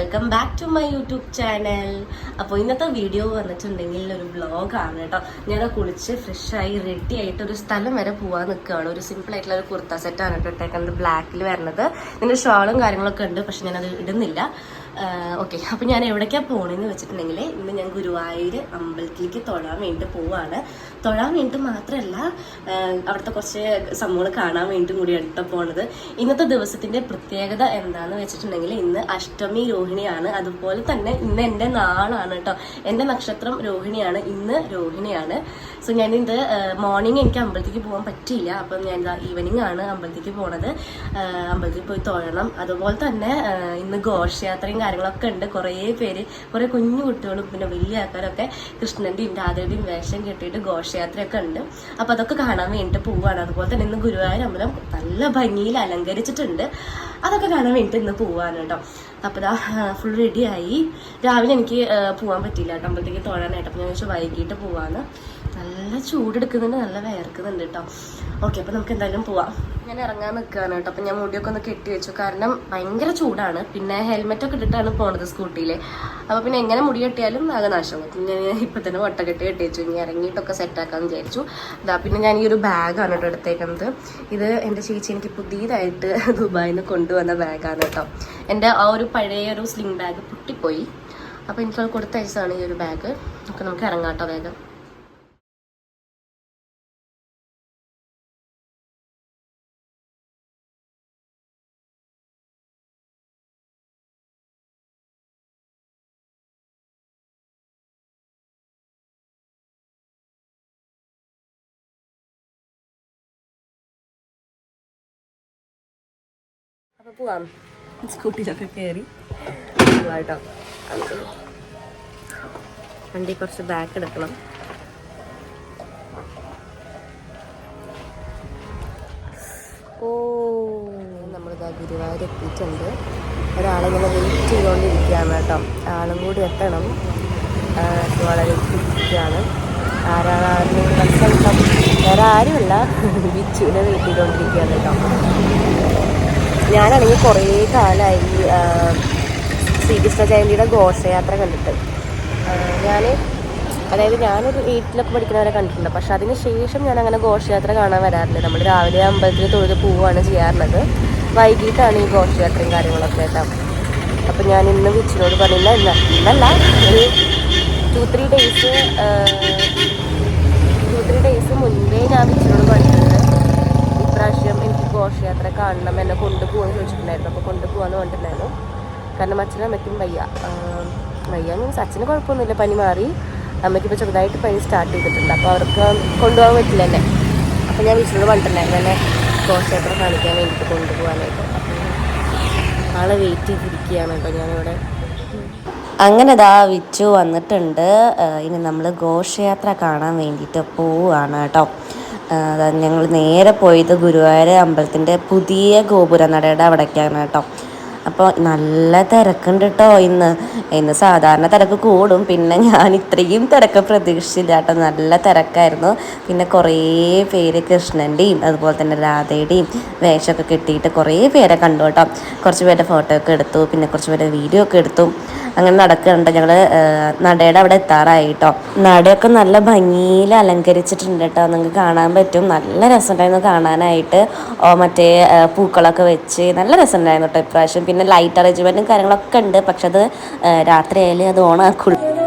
Welcome back to my YouTube channel അപ്പോൾ ഇന്നത്തെ video വന്നിട്ടുണ്ടെങ്കിൽ ഒരു വ്ളോഗാണ് കേട്ടോ. ഞാൻ കുളിച്ച് ഫ്രഷായി റെഡി ആയിട്ട് ഒരു സ്ഥലം വരെ പോകാൻ നിൽക്കുകയാണ് ഒരു സിമ്പിൾ ആയിട്ടുള്ള ഒരു കുർത്ത സെറ്റാണ് കേട്ടോ ഇട്ടേക്കുന്നത്. ബ്ലാക്കിൽ വരുന്നത്. ഇതിന്റെ ഷോളും കാര്യങ്ങളൊക്കെ ഉണ്ട് പക്ഷെ ഞാനത് ഇടുന്നില്ല. ഓക്കെ. അപ്പം ഞാൻ എവിടേക്കാണ് പോകണമെന്ന് വെച്ചിട്ടുണ്ടെങ്കിൽ ഇന്ന് ഞാൻ ഗുരുവായൂർ അമ്പലത്തിലേക്ക് തൊഴാൻ വേണ്ടി പോവാണ്. തൊഴാൻ വേണ്ടി മാത്രമല്ല അവിടുത്തെ കുറച്ച് സംഭവങ്ങൾ കാണാൻ വേണ്ടി കൂടി എടുത്ത പോണത്. ഇന്നത്തെ ദിവസത്തിന്റെ പ്രത്യേകത എന്താണെന്ന് വെച്ചിട്ടുണ്ടെങ്കിൽ ഇന്ന് അഷ്ടമി രോഹിണിയാണ്. അതുപോലെ തന്നെ ഇന്ന് എന്റെ നാളാണ് കേട്ടോ എന്റെ നക്ഷത്രം രോഹിണിയാണ്. ഇന്ന് രോഹിണിയാണ്. സോ ഞാൻ ഇത് മോർണിംഗ് എനിക്ക് അമ്പലത്തിലേക്ക് പോകാൻ പറ്റിയില്ല. അപ്പം ഞാൻ ഈവനിങ് ആണ് അമ്പലത്തിലേക്ക് പോണത്. അമ്പലത്തിൽ പോയി തൊഴണം. അതുപോലെ തന്നെ ഇന്ന് ഘോഷയാത്രയും കാര്യങ്ങളൊക്കെ ഉണ്ട്. കുറേ പേര് കുറേ കുഞ്ഞു കുട്ടികളും പിന്നെ വലിയ ആൾക്കാരൊക്കെ കൃഷ്ണന്റെയും രാധയുടെയും വേഷം കെട്ടിയിട്ട് ഘോഷയാത്രയൊക്കെ ഉണ്ട്. അപ്പോൾ അതൊക്കെ കാണാൻ വേണ്ടിയിട്ട് പോവുകയാണ് അതുപോലെ തന്നെ ഇന്ന് ഗുരുവായൂർ അമ്പലം നല്ല ഭംഗിയിൽ അലങ്കരിച്ചിട്ടുണ്ട്. അതൊക്കെ കാണാൻ വേണ്ടിയിട്ട് ഇന്ന് പോവാണ് കേട്ടോ. അപ്പോൾ ഇതാ ഫുൾ റെഡിയായി രാവിലെ എനിക്ക് പോകാൻ പറ്റിയില്ല കേട്ടോ അമ്പലത്തേക്ക് തൊഴാനായിട്ട്. അപ്പോൾ ഞാൻ വെച്ചാൽ വൈകിട്ട് പോവാന്ന്. നല്ല ചൂടെടുക്കുന്നുണ്ട് നല്ല വേർക്കുന്നുണ്ട് കേട്ടോ ഓക്കെ അപ്പൊ നമുക്ക് എന്തായാലും പോവാം. ഞാൻ ഇറങ്ങാൻ നിൽക്കുകയാണ് കേട്ടോ അപ്പം ഞാൻ മുടിയൊക്കെ ഒന്ന് കെട്ടി വെച്ചു. കാരണം ഭയങ്കര ചൂടാണ്. പിന്നെ ഹെൽമെറ്റ് ഒക്കെ ഇട്ടിട്ടാണ് പോണത് സ്കൂട്ടിയിൽ അപ്പോൾ പിന്നെ എങ്ങനെ മുടി കെട്ടിയാലും ആകെ നാശം അപ്പം ഞാൻ ഇപ്പം തന്നെ വട്ട കെട്ടി കെട്ടി വെച്ചു. ഇനി ഇറങ്ങിയിട്ടൊക്കെ സെറ്റാക്കാമെന്ന് വിചാരിച്ചു. ഇതാ പിന്നെ ഞാൻ ഈ ഒരു ബാഗാണ് കേട്ടോ എടുത്തേക്കുന്നത് ഇത് എന്റെ ചേച്ചി എനിക്ക് പുതിയതായിട്ട് ദുബായിൽ നിന്ന് കൊണ്ടുവന്ന ബാഗാണ് കേട്ടോ എന്റെ ആ ഒരു പഴയ ഒരു സ്ലിംഗ് ബാഗ് പൊട്ടിപ്പോയി. അപ്പോൾ എനിക്കത് കൊടുത്തയച്ചതാണ് ഈ ഒരു ബാഗ് ഒക്കെ നമുക്ക് ഇറങ്ങാം കേട്ടോ വേഗം. അപ്പോൾ പോവാം. സ്കൂട്ടിയിലൊക്കെ കയറി കേട്ടോ വണ്ടി കുറച്ച് ബാക്ക് എടുക്കണം. ഓ നമ്മളിതാ ഗുരുവായൂർ എത്തിയിട്ടുണ്ട്. ഒരാളിങ്ങനെ വെയിറ്റ് ചെയ്തുകൊണ്ടിരിക്കുകയാണ് കേട്ടോ. ആളും കൂടി എത്തണം. വളരെ ഇരിക്കുകയാണ് ആരാളും മനസ്സിലാക്കാം വേറെ ആരുമല്ല. ബിച്ചുവിനെ വെയിറ്റ് ചെയ്തുകൊണ്ടിരിക്കുകയാണ് കേട്ടോ. ഞാനാണെങ്കിൽ കുറേ കാലമായി ശ്രീകൃഷ്ണ ജയന്തിയുടെ ഘോഷയാത്ര കണ്ടിട്ട്. ഞാൻ അതായത് ഞാനൊരു എയ്റ്റിലൊക്കെ പഠിക്കുന്നവരെ കണ്ടിട്ടുണ്ട്. പക്ഷെ അതിന് ശേഷം ഞാൻ അങ്ങനെ ഘോഷയാത്ര കാണാൻ വരാറില്ല. നമ്മൾ രാവിലെ അമ്പലത്തിൽ തൊഴുത് പോവുകയാണ് ചെയ്യാറുള്ളത്. വൈകിട്ടാണ് ഈ ഘോഷയാത്രയും കാര്യങ്ങളൊക്കെ കേട്ടോ. അപ്പം ഞാൻ ഇന്ന് വിച്ചിനോട് പറഞ്ഞില്ല ഇന്ന ഇന്നല്ല ഒരു two three days two three days മുൻപേ ഞാൻ വിച്ചിനോട് എനിക്ക് ഘോഷയാത്ര കാണണം. എന്നെ കൊണ്ടുപോകാൻ ചോദിച്ചിട്ടുണ്ടായിരുന്നു. അപ്പോൾ കൊണ്ടുപോകാന്ന് പറഞ്ഞിട്ടുണ്ടായിരുന്നു. കാരണം അച്ഛനും അമ്മയ്ക്കും വയ്യ. വയ്യ മീൻസ് അച്ഛന് കുഴപ്പമൊന്നുമില്ല. പനി മാറി. അമ്മയ്ക്ക് ഇപ്പോൾ ചെറുതായിട്ട് പനി സ്റ്റാർട്ട് ചെയ്തിട്ടുണ്ട്. അപ്പോൾ അവർക്ക് കൊണ്ടുപോകാൻ പറ്റില്ല എന്നെ. അപ്പോൾ ഞാൻ വിഷ്ണു പറഞ്ഞിട്ടുണ്ടായിരുന്നു. എന്നെ ഘോഷയാത്ര കാണിക്കാൻ വേണ്ടിയിട്ട് കൊണ്ടുപോകാനായിട്ട് ആളെ വെയിറ്റ് ചെയ്തിരിക്കുകയാണ് കേട്ടോ ഞാനിവിടെ. അങ്ങനെ ദാ വിച്ചു വന്നിട്ടുണ്ട്. ഇനി നമ്മൾ ഘോഷയാത്ര കാണാൻ വേണ്ടിയിട്ട് പോവുകയാണ് കേട്ടോ. ഞങ്ങൾ നേരെ പോയത് ഗുരുവായൂർ അമ്പലത്തിന്റെ പുതിയ ഗോപുരനടയുടെ അവിടേക്കാണ് കേട്ടോ. അപ്പോൾ നല്ല തിരക്കുണ്ട് കേട്ടോ ഇന്ന്. ഇന്ന് സാധാരണ തിരക്ക് കൂടും. പിന്നെ ഞാൻ ഇത്രയും തിരക്ക് പ്രതീക്ഷിച്ചില്ല കേട്ടോ. നല്ല തിരക്കായിരുന്നു. പിന്നെ കുറേ പേര് കൃഷ്ണന്റെയും അതുപോലെ തന്നെ രാധയുടെയും വേഷമൊക്കെ കിട്ടിയിട്ട് കുറേ പേരെ കണ്ടു കേട്ടോ. കുറച്ച് പേരുടെ ഫോട്ടോ ഒക്കെ എടുത്തു. പിന്നെ കുറച്ച് പേരുടെ വീഡിയോ ഒക്കെ എടുത്തു. അങ്ങനെ നടക്കുന്നുണ്ട്. ഞങ്ങൾ നടയുടെ അവിടെ എത്താറായി കേട്ടോ. നടയൊക്കെ നല്ല ഭംഗിയിൽ അലങ്കരിച്ചിട്ടുണ്ട് കേട്ടോ. നിങ്ങൾക്ക് കാണാൻ പറ്റും. നല്ല രസമുണ്ടായിരുന്നു കാണാനായിട്ട്. മറ്റേ പൂക്കളൊക്കെ വെച്ച് നല്ല രസമുണ്ടായിരുന്നു കേട്ടോ ഇപ്രാവശ്യം. പിന്നെ ലൈറ്റ് അറേഞ്ച്മെന്റും കാര്യങ്ങളൊക്കെ ഉണ്ട്. പക്ഷെ അത് രാത്രിയായാലും അത് ഓണാക്കുള്ളൂ.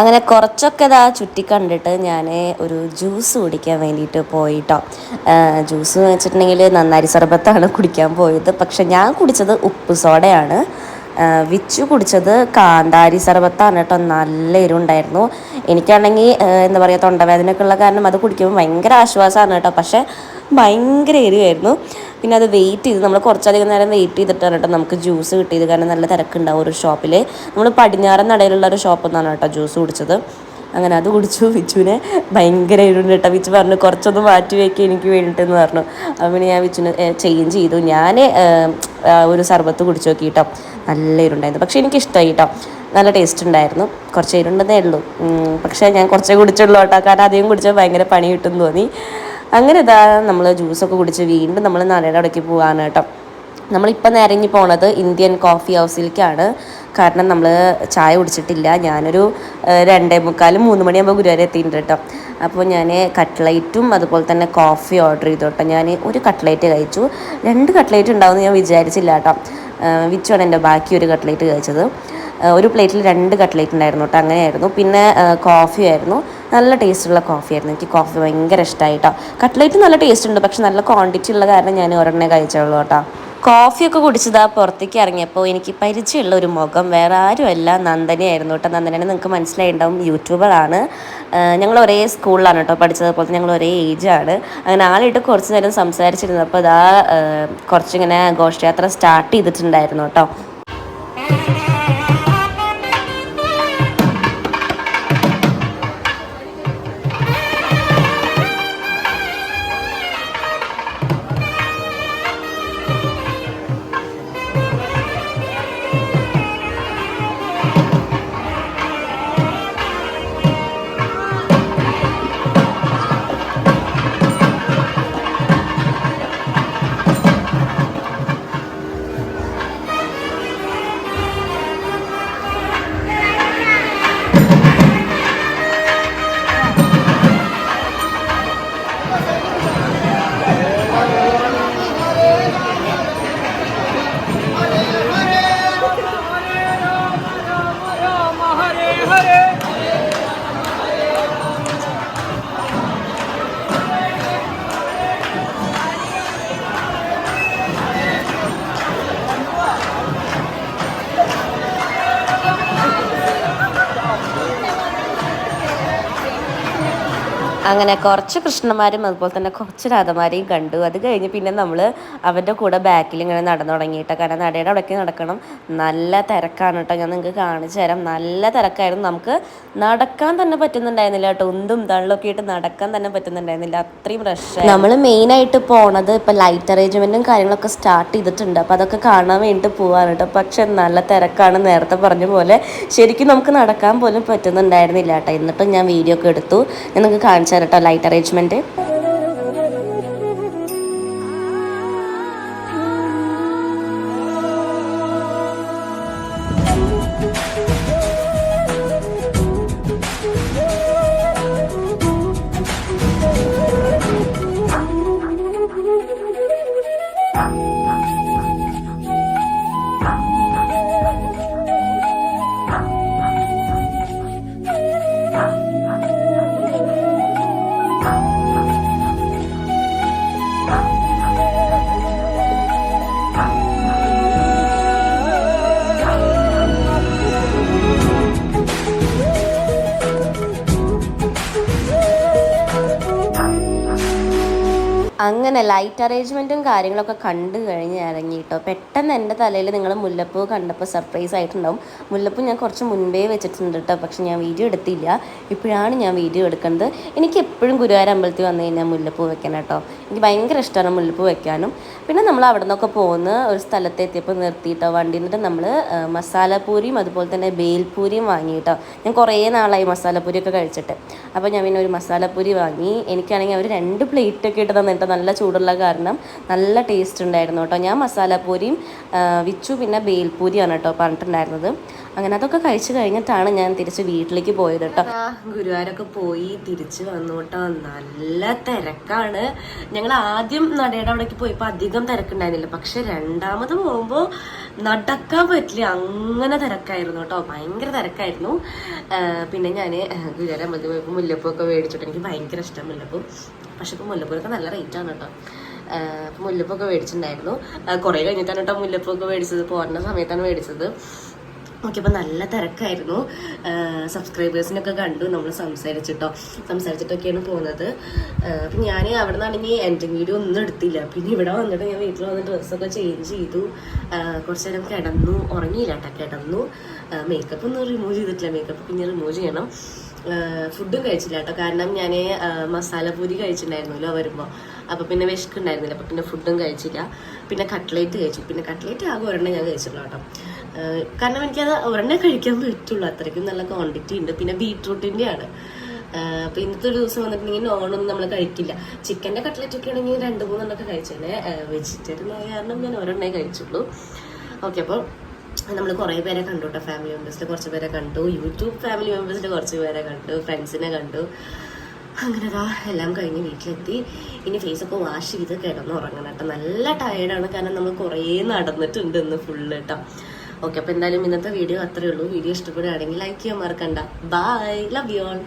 അങ്ങനെ കുറച്ചൊക്കെ ഇതാ ചുറ്റി കണ്ടിട്ട് ഞാൻ ഒരു ജ്യൂസ് കുടിക്കാൻ വേണ്ടിയിട്ട് പോയിട്ടോ. ജ്യൂസ് എന്ന് വെച്ചിട്ടുണ്ടെങ്കിൽ നന്നാരി സർബത്താണ് കുടിക്കാൻ പോയത്. പക്ഷെ ഞാൻ കുടിച്ചത് ഉപ്പ് സോഡയാണ്. വിച്ചു കുടിച്ചത് കാന്താരി സർബത്താണ് കേട്ടോ. നല്ല എരിവുണ്ടായിരുന്നു. എനിക്കാണെങ്കിൽ എന്താ പറയുക തൊണ്ടവേദനയൊക്കെ ഉള്ള കാരണം അത് കുടിക്കുമ്പോൾ ഭയങ്കര ആശ്വാസമാണ് കേട്ടോ. പക്ഷേ ഭയങ്കര എരിവായിരുന്നു. പിന്നെ അത് വെയിറ്റ് ചെയ്ത് നമ്മൾ കുറച്ചധികം നേരം വെയിറ്റ് ചെയ്തിട്ടാണ് കേട്ടോ നമുക്ക് ജ്യൂസ് കിട്ടിയത്. കാരണം നല്ല തിരക്കുണ്ടാവും ഒരു ഷോപ്പിൽ നമ്മൾ പടിഞ്ഞാറൻ നടയിലുള്ള ഒരു ഷോപ്പിൽ നിന്നാണ് കേട്ടോ ജ്യൂസ് കുടിച്ചത്. അങ്ങനെ അത് കുടിച്ചു. വിച്ചുവിനെ ഭയങ്കര എരിവുണ്ട് കേട്ടോ. വിച്ചു പറഞ്ഞു കുറച്ചൊന്ന് മാറ്റി വയ്ക്കുക എനിക്ക് വേണ്ടിയിട്ടെന്ന് പറഞ്ഞു. അപ്പം ഞാൻ വിച്ചുവിനെ ചേഞ്ച് ചെയ്തു. ഞാൻ ഒരു സർബത്ത് കുടിച്ചു നോക്കി കേട്ടോ. നല്ല ഇരുണ്ടായിരുന്നു പക്ഷേ എനിക്കിഷ്ടമായി കേട്ടോ. നല്ല ടേസ്റ്റ് ഉണ്ടായിരുന്നു. കുറച്ച് ഇരുണ്ടതേ ഉള്ളൂ. പക്ഷേ ഞാൻ കുറച്ചേ കുടിച്ചുള്ളൂ കേട്ടോ. കാരണം അധികം കുടിച്ചാൽ ഭയങ്കര പണി കിട്ടും എന്ന് തോന്നി. അങ്ങനെ ഇതാ നമ്മൾ ജ്യൂസൊക്കെ കുടിച്ച് വീണ്ടും നമ്മൾ നടയുടെ അവിടേക്ക് കേട്ടോ. നമ്മളിപ്പോൾ നേരങ്ങി പോണത് ഇന്ത്യൻ കോഫി ഹൗസിലേക്കാണ് കാരണം നമ്മൾ ചായ കുടിച്ചിട്ടില്ല. ഞാനൊരു രണ്ടേ മുക്കാലും മൂന്ന് മണിയാകുമ്പോൾ ഗുരുവായൂർ എത്തിയിട്ടുണ്ട് കേട്ടോ. അപ്പോൾ ഞാൻ കട്ട്ലൈറ്റും അതുപോലെ തന്നെ കോഫി ഓർഡർ ചെയ്തു കേട്ടോ ഞാൻ ഒരു കട്ട്ലൈറ്റ് കഴിച്ചു. രണ്ട് കട്ട്ലൈറ്റ് ഉണ്ടാവുമെന്ന് ഞാൻ വിചാരിച്ചില്ല കേട്ടോ. ഏഹ്, വിച്ചുവാണ് എന്റെ ബാക്കി ഒരു കട്ട്ലൈറ്റ് കഴിച്ചത്. ഒരു പ്ലേറ്റിൽ രണ്ട് കട്ട്ലേറ്റ് ഉണ്ടായിരുന്നു കേട്ടോ. അങ്ങനെയായിരുന്നു. പിന്നെ കോഫി ആയിരുന്നു. നല്ല ടേസ്റ്റുള്ള കോഫി ആയിരുന്നു. എനിക്ക് കോഫി ഭയങ്കര ഇഷ്ടമായി കേട്ടോ. കട്ട്ലേറ്റ് നല്ല ടേസ്റ്റ് ഉണ്ട്. പക്ഷെ നല്ല ക്വാണ്ടിറ്റി ഉള്ള കാരണം ഞാൻ ഒരെണ്ണേ കഴിച്ചുള്ളൂ കേട്ടോ. കോഫിയൊക്കെ കുടിച്ചതാ പുറത്തേക്ക് ഇറങ്ങിയപ്പോൾ എനിക്ക് പരിചയമുള്ള ഒരു മുഖം വേറെ ആരുമല്ല. നന്ദനയായിരുന്നു കേട്ടോ. നന്ദനെ നിങ്ങൾക്ക് മനസ്സിലായിട്ടുണ്ടാവും. യൂട്യൂബറാണ് ഞങ്ങൾ ഒരേ സ്കൂളിലാണ് കേട്ടോ പഠിച്ചത്. അതുപോലെ ഞങ്ങൾ ഒരേ ഏജാണ് അങ്ങനെ ആളിട്ട് കുറച്ച് നേരം സംസാരിച്ചിരുന്നപ്പോൾ ഏഹ്, കുറച്ചിങ്ങനെ ഘോഷയാത്ര സ്റ്റാർട്ട് ചെയ്തിട്ടുണ്ടായിരുന്നു കേട്ടോ. അങ്ങനെ കുറച്ച് കൃഷ്ണന്മാരും അതുപോലെ തന്നെ കുറച്ച് രാധമാരെയും കണ്ടു. അത് കഴിഞ്ഞ് പിന്നെ നമ്മൾ അവന്റെ കൂടെ ബാക്കിൽ ഇങ്ങനെ നടന്നു തുടങ്ങിയിട്ട് കാരണം നടയുടെ അവിടേക്ക് നടക്കണം. നല്ല തിരക്കാണ് കേട്ടോ. ഞാൻ നിങ്ങൾക്ക് കാണിച്ചു തരാം. നല്ല തിരക്കായിരുന്നു. നമുക്ക് നടക്കാൻ തന്നെ പറ്റുന്നുണ്ടായിരുന്നില്ല കേട്ടോ. ഉന്തും തള്ളൊക്കെ ആയിട്ട് നടക്കാൻ തന്നെ പറ്റുന്നുണ്ടായിരുന്നില്ല. അത്രയും റഷ് നമ്മൾ മെയിനായിട്ട് പോണത് ഇപ്പം ലൈറ്റ് അറേഞ്ച്മെന്റും കാര്യങ്ങളൊക്കെ സ്റ്റാർട്ട് ചെയ്തിട്ടുണ്ട്. അപ്പോൾ അതൊക്കെ കാണാൻ വേണ്ടിയിട്ട് പോവാണ് കേട്ടോ. പക്ഷെ നല്ല തിരക്കാണ് നേരത്തെ പറഞ്ഞ പോലെ. ശരിക്കും നമുക്ക് നടക്കാൻ പോലും പറ്റുന്നുണ്ടായിരുന്നില്ല കേട്ടോ. എന്നിട്ടും ഞാൻ വീഡിയോ ഒക്കെ എടുത്തു. ഞാൻ നിങ്ങൾക്ക് കാണിച്ചു കേട്ടോ ലൈറ്റ് അറേഞ്ച്മെന്റ് tenang അങ്ങനെ ലൈറ്റ് അറേഞ്ച്മെന്റും കാര്യങ്ങളൊക്കെ കണ്ടു കഴിഞ്ഞ് ഇറങ്ങി കേട്ടോ പെട്ടെന്ന് എന്റെ തലയിൽ നിങ്ങൾ മുല്ലപ്പൂ കണ്ടപ്പോൾ സർപ്രൈസ് ആയിട്ടുണ്ടാവും. മുല്ലപ്പൂ ഞാൻ കുറച്ച് മുൻപേ വെച്ചിട്ടുണ്ട് കേട്ടോ പക്ഷെ ഞാൻ വീഡിയോ എടുത്തില്ല. ഇപ്പോഴാണ് ഞാൻ വീഡിയോ എടുക്കുന്നത്. എനിക്ക് എപ്പോഴും ഗുരുവായൂർ അമ്പലത്തിൽ വന്നു കഴിഞ്ഞാൽ മുല്ലപ്പൂ വെക്കണം കേട്ടോ എനിക്ക് ഭയങ്കര ഇഷ്ടമാണ് മുല്ലപ്പൂ വെക്കാനും. പിന്നെ നമ്മൾ അവിടെ നിന്നൊക്കെ പോകുന്ന ഒരു സ്ഥലത്ത് എത്തിയപ്പോൾ നിർത്തിയിട്ടോ വണ്ടി നിന്നിട്ട് നമ്മൾ മസാലപ്പൂരിയും അതുപോലെ തന്നെ ബേൽപൂരിയും വാങ്ങി കേട്ടോ ഞാൻ കുറേ നാളായി മസാലപ്പൂരിയൊക്കെ കഴിച്ചിട്ട്. അപ്പോൾ ഞാൻ പിന്നെ ഒരു മസാലപ്പൂരി വാങ്ങി. എനിക്കാണെങ്കിൽ അവർ രണ്ട് പ്ലേറ്റ് ഒക്കെ ഇട്ട് തന്നിട്ട് നല്ല ചൂടുള്ള കാരണം നല്ല ടേസ്റ്റ് ഉണ്ടായിരുന്നു കേട്ടോ. ഞാൻ മസാലപ്പൂരിയും വിച്ചു പിന്നെ ബേൽപൂരിയാണ് കേട്ടോ പറഞ്ഞിട്ടുണ്ടായിരുന്നത്. അങ്ങനെ അതൊക്കെ കഴിച്ചു കഴിഞ്ഞിട്ടാണ് ഞാൻ തിരിച്ച് വീട്ടിലേക്ക് പോയത് കേട്ടോ. ഗുരുവായൂരൊക്കെ പോയി തിരിച്ചു വന്നു കേട്ടോ. നല്ല തിരക്കാണ്. ഞങ്ങൾ ആദ്യം നടയുടെ അവിടേക്ക് പോയപ്പോൾ അധികം തിരക്കുണ്ടായിരുന്നില്ല. പക്ഷെ രണ്ടാമത് പോകുമ്പോൾ നടക്കാൻ പറ്റില്ല. അങ്ങനെ തിരക്കായിരുന്നു കേട്ടോ. ഭയങ്കര തിരക്കായിരുന്നു. പിന്നെ ഞാൻ ഗുരുവായൂർ അമ്പലത്തിൽ പോയപ്പോൾ മുല്ലപ്പൂ ഒക്കെ മേടിച്ചിട്ട് എനിക്ക് ഭയങ്കര ഇഷ്ടം മുല്ലപ്പൂ. പക്ഷെ ഇപ്പോൾ മുല്ലപ്പൂരൊക്കെ നല്ല റേറ്റാണ് കേട്ടോ. മുല്ലപ്പൊക്കെ മേടിച്ചിട്ടുണ്ടായിരുന്നു. കുറെ കഴിഞ്ഞിട്ടാണ് കേട്ടോ മുല്ലപ്പൊക്കെ മേടിച്ചത്. പോകുന്ന സമയത്താണ് മേടിച്ചത്. ഓക്കെ അപ്പോൾ നല്ല തിരക്കായിരുന്നു. സബ്സ്ക്രൈബേഴ്സിനൊക്കെ കണ്ടു നമ്മൾ സംസാരിച്ചിട്ടോ. സംസാരിച്ചിട്ടൊക്കെയാണ് പോകുന്നത് അപ്പം ഞാൻ അവിടെ നിന്നാണെങ്കിൽ എന്റെ വീഡിയോ ഒന്നും എടുത്തില്ല. പിന്നെ ഇവിടെ വന്നിട്ട് ഞാൻ വീട്ടിൽ വന്ന് ഡ്രസ്സൊക്കെ ചേഞ്ച് ചെയ്തു. കുറച്ച് നേരം കിടന്നു ഉറങ്ങിയില്ല കേട്ടോ കിടന്നു. മേക്കപ്പ് ഒന്നും റിമൂവ് ചെയ്തിട്ടില്ല. മേക്കപ്പ് പിന്നെ റിമൂവ് ചെയ്യണം. ഫുഡും കഴിച്ചില്ല കേട്ടോ. കാരണം ഞാൻ മസാലപൂരി കഴിച്ചിട്ടുണ്ടായിരുന്നല്ലോ വരുമ്പോൾ അപ്പോൾ പിന്നെ വിശക്കുണ്ടായിരുന്നില്ല. അപ്പോൾ പിന്നെ ഫുഡും കഴിച്ചില്ല. പിന്നെ കട്ട്ലേറ്റ് കഴിച്ചു. പിന്നെ കട്ട്ലേറ്റ് ആകെ ഒരെണ്ണം ഞാൻ കഴിച്ചിട്ടുള്ളൂ കേട്ടോ. കാരണം എനിക്കത് ഒരെണ്ണേ കഴിക്കാൻ പറ്റുള്ളൂ. അത്രയ്ക്കും നല്ല ക്വാണ്ടിറ്റി ഉണ്ട്. പിന്നെ ബീട്രൂട്ടിന്റെ ആണ് അപ്പോൾ ഇന്നത്തെ ഒരു ദിവസം വന്നിട്ടുണ്ടെങ്കിൽ നോണൊന്നും നമ്മൾ കഴിക്കില്ല. ചിക്കന്റെ കട്ട്ലറ്റ് ഒക്കെ ആണെങ്കിൽ രണ്ട് മൂന്നെണ്ണമൊക്കെ കഴിച്ചേനെ വെജിറ്റേറിയൻ ആയ കാരണം ഞാൻ ഒരെണ്ണേ കഴിച്ചുള്ളൂ. ഓക്കെ അപ്പോൾ നമ്മൾ കുറേ പേരെ കണ്ടു കേട്ടോ ഫാമിലി മെമ്പേഴ്സിൽ കുറച്ച് പേരെ കണ്ടു. യൂട്യൂബ് ഫാമിലി മെമ്പേഴ്സിൽ കുറച്ച് പേരെ കണ്ടു. ഫ്രണ്ട്സിനെ കണ്ടു. അങ്ങനെ ദാ എല്ലാം കഴിഞ്ഞ് വീട്ടിലെത്തി. ഇനി ഫേസ് ഒക്കെ വാഷ് ചെയ്ത് കിടന്ന് ഉറങ്ങണം കേട്ടോ നല്ല ടയേർഡാണ് കാരണം നമ്മൾ കുറേ നടന്നിട്ടുണ്ട് ഇന്ന് ഫുള്ള് കേട്ടോ ഓക്കെ അപ്പോൾ എന്തായാലും ഇന്നത്തെ വീഡിയോ അത്രേ ഉള്ളൂ. വീഡിയോ ഇഷ്ടപ്പെടുകയാണെങ്കിൽ ലൈക്ക് ചെയ്യാൻ മറക്കണ്ട. Bye love you all